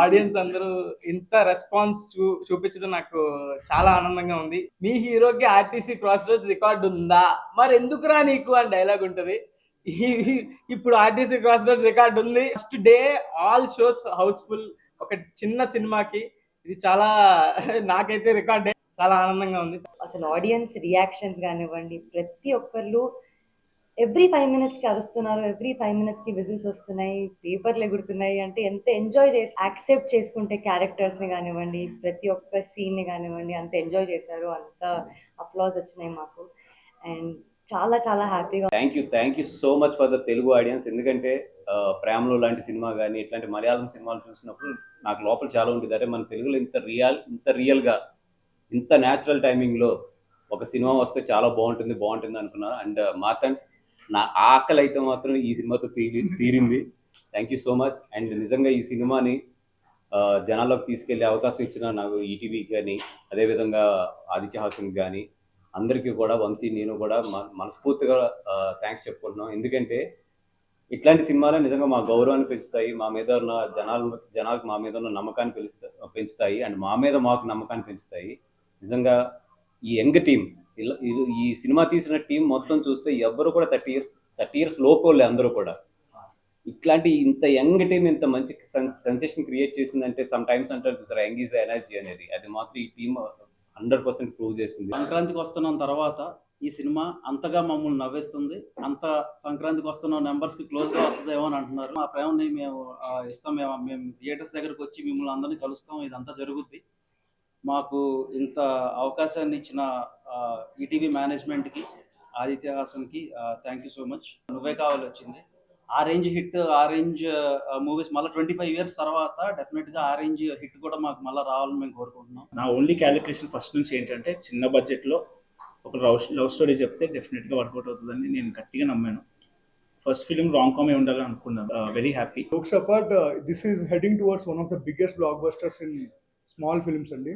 Audience అందరూ ఇంత response చూ చూపించడం నాకు చాలా ఆనందంగా ఉంది. మీ హీరోకి ఆర్టీసీ క్రాస్ రోడ్స్ రికార్డ్ ఉందా? మరి ఎందుకురా నీకు అని డైలాగ్ ఉంటుంది. ఈ- ఇప్పుడు ఆర్టీసీ క్రాస్ రోడ్స్ రికార్డ్ ఉంది. First day all shows house full ఒక చిన్న సినిమాకి. ఇది చాలా నాకైతే రికార్డ్ చాలా ఆనందంగా ఉంది. అసలు ఆడియన్స్ రియాక్షన్స్ కానివ్వండి ప్రతి ఒక్కరు ఎవ్రీ ఫైవ్ మినిట్స్కి అరుస్తున్నారు ఎవ్రీ ఫైవ్ మినిట్స్కి విజిల్స్ వస్తున్నాయి పేపర్లు ఎగురుతున్నాయి అంటే ఎంత ఎంజాయ్ చేసి యాక్సెప్ట్ చేసుకుంటే క్యారెక్టర్స్ని కానివ్వండి ప్రతి ఒక్క సీన్ని కానివ్వండి అంత ఎంజాయ్ చేశారు అంత అప్లాస్ వచ్చినాయి మాకు. అండ్ చాలా చాలా హ్యాపీగా thank you thank you so much for the Telugu audience ఎందుకంటే ప్రేమలు ప్రేమలో లాంటి సినిమా కానీ ఇట్లాంటి మలయాళం సినిమాలు చూసినప్పుడు నాకు లోపల చాలా ఉంటుంది. అంటే మన తెలుగులో ఇంత రియల్ ఇంత రియల్గా ఇంత న్యాచురల్ టైమింగ్లో ఒక సినిమా వస్తే చాలా బాగుంటుంది బాగుంటుంది అనుకున్నాను. అండ్ uh, మాతన్ నా ఆకలి అయితే మాత్రం ఈ సినిమాతో తీరి తీరింది. Thank you so much and నిజంగా ఈ సినిమాని జనాల్లోకి తీసుకెళ్ళే అవకాశం ఇచ్చిన నాకు ఈటీవీకి కానీ అదేవిధంగా ఆదిత్య హాసన్కి కానీ అందరికీ కూడా వంశీ నేను కూడా మనస్ఫూర్తిగా థ్యాంక్స్ చెప్పుకుంటున్నాం. ఎందుకంటే ఇట్లాంటి సినిమాలు నిజంగా మా గౌరవాన్ని పెంచుతాయి మా మీద ఉన్న జనాలు జనాలకు మా మీద ఉన్న నమ్మకాన్ని పెంచుతాయి పెంచుతాయి. అండ్ మా మీద మాకు నమ్మకాన్ని పెంచుతాయి. నిజంగా ఈ యంగ్ టీం ఇలా ఈ సినిమా తీసిన టీం మొత్తం చూస్తే ఎవ్వరు కూడా థర్టీ ఇయర్స్ థర్టీ ఇయర్స్ లోపోలే అందరూ కూడా. ఇట్లాంటి ఇంత యంగ్ టీం ఇంత మంచి సెన్సేషన్ క్రియేట్ చేసిందంటే సమ్ టైమ్స్ అంటారు చూసారా యంగ్ ఈజ్ ద ఎనర్జీ అనేది. అది మాత్రం ఈ టీం హండ్రెడ్ పర్సెంట్ ప్రూవ్ చేసింది. సంక్రాంతికి వస్తున్నాం తర్వాత ఈ సినిమా అంతగా మమ్మల్ని నవ్వేస్తుంది. అంత సంక్రాంతికి వస్తున్న నెంబర్స్కి క్లోజ్గా వస్తుందేమో అని అంటున్నారు. మా ప్రేమని మేము ఇస్తాం. మేము మేము థియేటర్స్ దగ్గరకు వచ్చి మిమ్మల్ని అందరినీ కలుస్తాం. ఇదంతా జరుగుద్ది. మాకు ఇంత అవకాశాన్ని ఇచ్చిన ఈటీవీ మేనేజ్మెంట్కి Aditya హాసన్కి thank you so much Nuvve Kavali వచ్చింది ఆ రేంజ్ హిట్ ఆ రేంజ్ మూవీస్ మళ్ళీ ట్వంటీ ఫైవ్ ఇయర్స్ తర్వాత డెఫినెట్గా ఆ రేంజ్ హిట్ కూడా మాకు మళ్ళీ రావాలని మేము కోరుకుంటున్నాం. నా ఓన్లీ క్యాలిక్యులేషన్ ఫస్ట్ నుంచి ఏంటంటే చిన్న బడ్జెట్లో ఒక లవ్ లవ్ స్టోరీ చెప్తే డెఫినెట్గా వర్కౌట్ అవుతుందని నేను గట్టిగా నమ్మాను. ఫస్ట్ ఫిలిం రాంగ్ కామే ఉండాలని అనుకున్నాను very happy jokes apart, uh, this is heading towards one of the biggest blockbusters in small films అండి.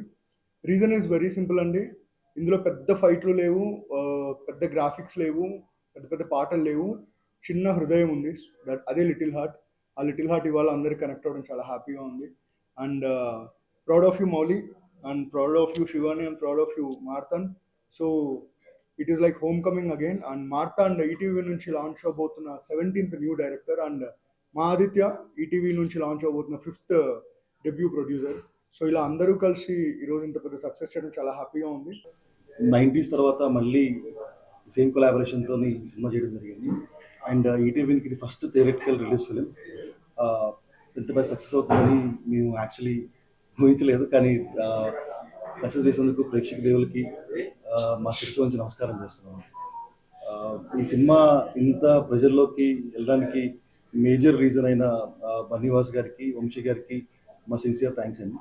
రీజన్ ఈజ్ వెరీ సింపుల్ అండి. ఇందులో పెద్ద ఫైట్లు లేవు పెద్ద గ్రాఫిక్స్ లేవు పెద్ద పెద్ద పాటలు లేవు. చిన్న హృదయం ఉంది దట్ అదే లిటిల్ హార్ట్. ఆ లిటిల్ హార్ట్ ఇవాళ అందరికి కనెక్ట్ అవ్వడం చాలా హ్యాపీగా ఉంది. And proud of you Mouli. And proud of you Shivani. And proud of you Marthan. So it is like home coming again and Martha and ETV నుంచి launch అవబోతున్న seventeenth new director and మా ఆదిత్య ఈటీవీ నుంచి launch అవబోతున్న fifth debut producer so ఇలా అందరూ కలిసి ఈరోజు ఇంత పెద్ద సక్సెస్ చేయడం చాలా హ్యాపీగా ఉంది. నైంటీస్ తర్వాత మళ్ళీ సేమ్ కొలాబరేషన్తో ఈ సినిమా చేయడం జరిగింది. అండ్ uh, ఈటీవీకి ఇది ఫస్ట్ థియరటికల్ రిలీజ్ ఫిలిం ఎంత పెద్ద సక్సెస్ అవుతుందని మేము యాక్చువల్లీ ఊహించలేదు కానీ uh, సక్సెస్ చేసేందుకు ప్రేక్షక దేవులకి uh, మా శిరస్సు నుంచి నమస్కారం చేస్తున్నాము ఈ సినిమా ఇంత ప్రజల్లోకి వెళ్ళడానికి మేజర్ రీజన్ అయిన ఆ, బన్నీవాస్ గారికి వంశీ గారికి మా సిన్సియర్ థ్యాంక్స్ అండి.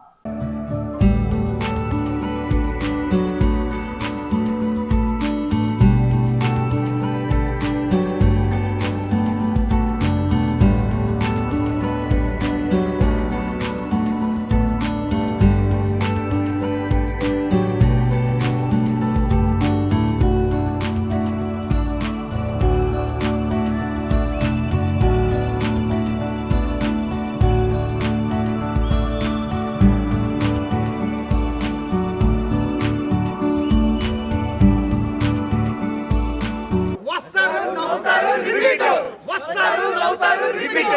రిపీట్.